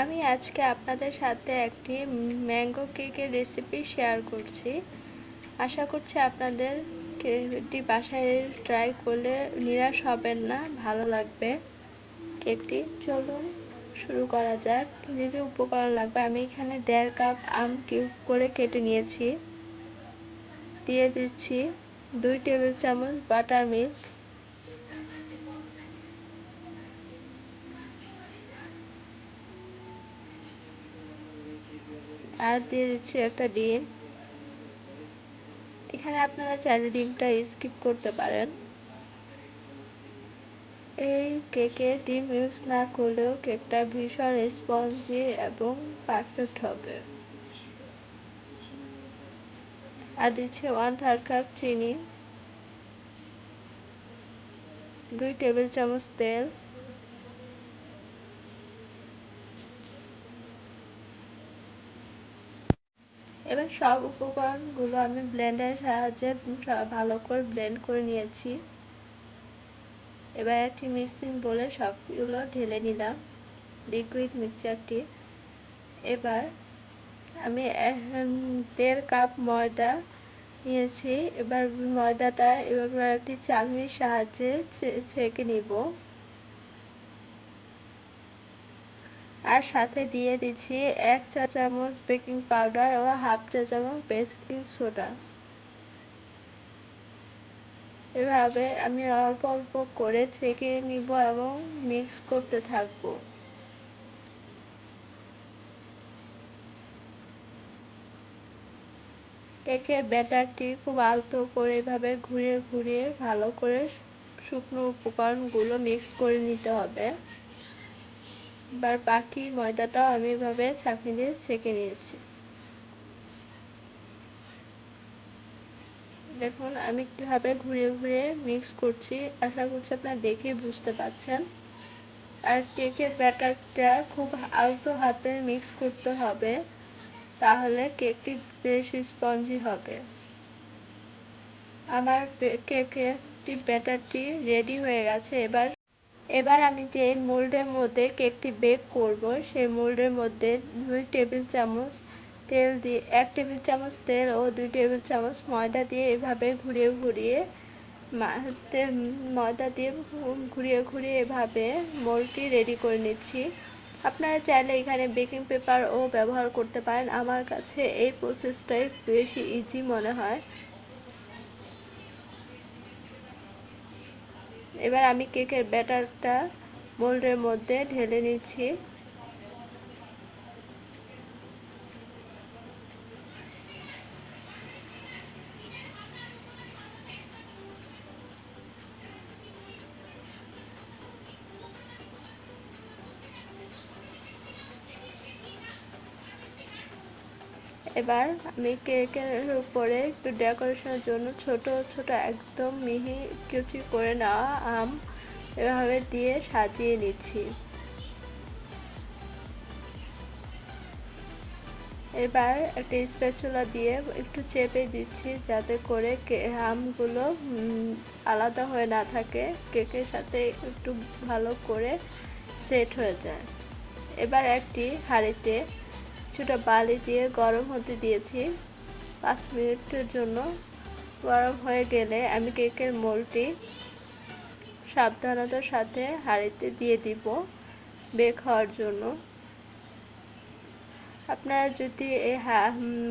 আমি আজকে আপনাদের সাথে একটি ম্যাঙ্গো কেকের রেসিপি শেয়ার করছি। আশা করছি আপনাদের কেকটি বাসায় ট্রাই করলে নিরাশ হবেন না, ভালো লাগবে কেকটি। চলুন শুরু করা যাক। যে যে উপকরণ লাগবে, আমি এখানে দেড় কাপ আম কিউব করে কেটে নিয়েছি। দিয়ে দিচ্ছি দুই টেবিল চামচ বাটার মিল্ক আর দিয়ে দিচ্ছি একটা ডিম। এখানে আপনারা চাইলে ডিমটা স্কিপ করতে পারেন। এই কেকে ডিম ইউজ না করলেও কেকটা ভীষণ স্পঞ্জি এবং পারফেক্ট হবে। আর দিচ্ছি ওয়ান থার্ড কাপ চিনি, দুই টেবিল চামচ তেল। এবার সব উপকরণগুলো আমি ব্লেন্ডারের সাহায্যে ভালো করে ব্লেন্ড করে নিয়েছি। এবার একটি মিক্সিং বলে সবগুলো ঢেলে নিলাম লিকুইড মিক্সচারটি এবার আমি দেড় কাপ ময়দা নিয়েছি। এবার ময়দাটা এবার একটি চালনির সাহায্যে ছেঁকে নিব। আর সাথে দিয়ে দিচ্ছি এক চা চামচ বেকিং পাউডার ও হাফ চা চামচ বেকিং সোডা। এভাবে আমি অল্প অল্প করে ছেঁকে নিব এবং মিক্স করতে থাকব। কেকের ব্যাটারটি খুব আলতো করে এভাবে ঘুরিয়ে ঘুরিয়ে ভালো করে শুকনো উপকরণগুলো মিক্স করে নিতে হবে। এবার বাকি ময়দাটাও আমি এভাবে ছাঁকনি দিয়ে ছেঁকে নিয়েছি। দেখুন, আমি কীভাবে ঘুরিয়ে ঘুরিয়ে মিক্স করছি। আশা করছি আপনারা দেখে বুঝতে পারছেন। আর কেকের ব্যাটারটা খুব আলতো হাতে মিক্স করতে হবে, তাহলে কেকটি বেশ স্পঞ্জি হবে। আমার কেকের ব্যাটারটি রেডি হয়ে গেছে। এবার এবার আমি যে মোল্ডের মধ্যে কেকটি বেক করব, সেই মোল্ডের মধ্যে দুই টেবিল চামচ তেল দিয়ে, এক টেবিল চামচ তেল ও দুই টেবিল চামচ ময়দা দিয়ে এভাবে ঘুরিয়ে ঘুরিয়ে ময়দা দিয়ে ঘুরিয়ে ঘুরিয়ে এভাবে মোলটি রেডি করে নিচ্ছি। আপনারা চাইলে এখানে বেকিং পেপারও ব্যবহার করতে পারেন। আমার কাছে এই প্রসেসটাই বেশি ইজি মনে হয়। এবার আমি কেকের ব্যাটারটা মোল্ডের মধ্যে ঢেলে নিচ্ছি। এবার আমি কেকের উপরে একটু ডেকোরেশনের জন্য ছোট ছোট একদম মিহি কুচি করে নেওয়া আম এভাবে দিয়ে সাজিয়ে নিচ্ছি। এবার একটা স্প্যাচুলা দিয়ে একটু চেপে দিচ্ছি যাতে করে আমগুলো আলাদা হয়ে না থাকে, কেকের সাথে একটু ভালো করে সেট হয়ে যায়। এবার একটি হাঁড়িতে কিছুটা বালি দিয়ে গরম হতে দিয়েছি। পাঁচ মিনিটের জন্য গরম হয়ে গেলে আমি কেকের মোলটি সাবধানতার সাথে হাঁড়িতে দিয়ে দিব বেক হওয়ার জন্য। আপনারা যদি এই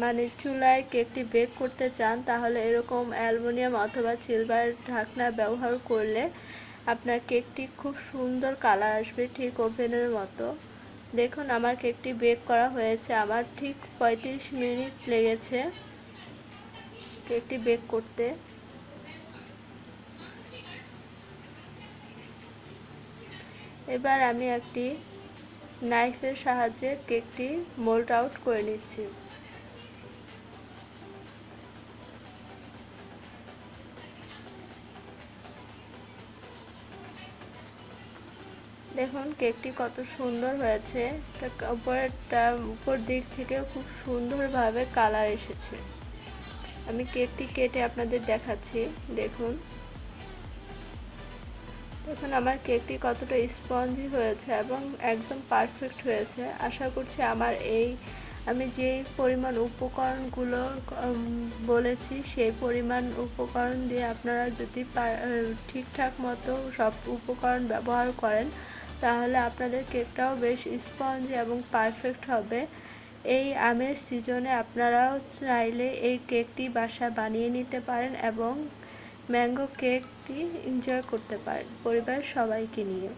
মানে চুলায় কেকটি বেক করতে চান, তাহলে এরকম অ্যালুমিনিয়াম অথবা সিলভার ঢাকনা ব্যবহার করলে আপনার কেকটি খুব সুন্দর কালার আসবে ঠিক ওভেনের মতো। দেখুন, আমার কেকটি বেক করা হয়েছে। আমার ঠিক পঁয়ত্রিশ মিনিট লেগেছে কেকটি বেক করতে। এবার আমি একটি নাইফের সাহায্যে কেকটি মোল্ড আউট করে নিচ্ছি। দেখুন, কেকটি কত সুন্দর হয়েছে। উপরেরটা উপর দিক থেকে খুব সুন্দরভাবে কালার এসেছে। আমি কেকটি কেটে আপনাদের দেখাচ্ছি। দেখুন। দেখুন, আমার কেকটি কতটা স্পঞ্জি হয়েছে এবং একদম পারফেক্ট হয়েছে। আশা করছি আমার এই, আমি যে পরিমাণ উপকরণগুলো বলেছি, সেই পরিমাণ উপকরণ দিয়ে আপনারা যদি ঠিকঠাক মতো সব উপকরণ ব্যবহার করেন তাহলে আপনাদের কেকটাও বেশ স্পঞ্জ এবং পারফেক্ট হবে। এই আমের সিজনে আপনারাও চাইলে এই কেকটি বাসায় বানিয়ে নিতে পারেন এবং ম্যাঙ্গো কেকটি এনজয় করতে পারেন। পরিবার সবাইকে নিয়ে।